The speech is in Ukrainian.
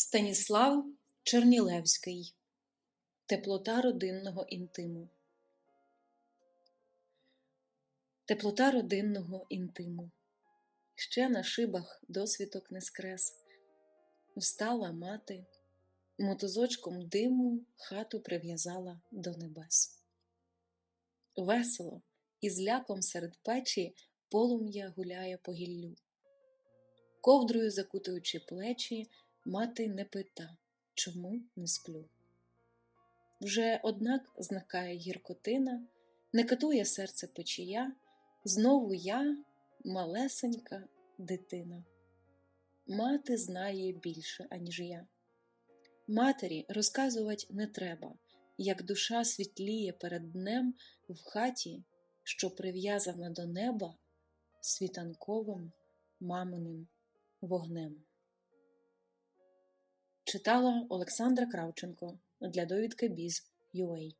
Станіслав Чернілевський Теплота родинного інтиму Теплота родинного інтиму Ще на шибах досвідок не скрес Встала мати, мотузочком диму хату прив'язала до небес. Весело і з ляком серед печі полум'я гуляє по гіллю. Ковдрою закутуючи плечі, мати не пита, чому не сплю. Вже, однак, зникає гіркотина, не катує серце печія, знову я, малесенька дитина. Мати знає більше, аніж я. Матері розказувати не треба, як душа світліє перед днем в хаті, що прив'язана до неба світанковим маминим вогнем. Читала Олександра Кравченко для довідки Біз.UA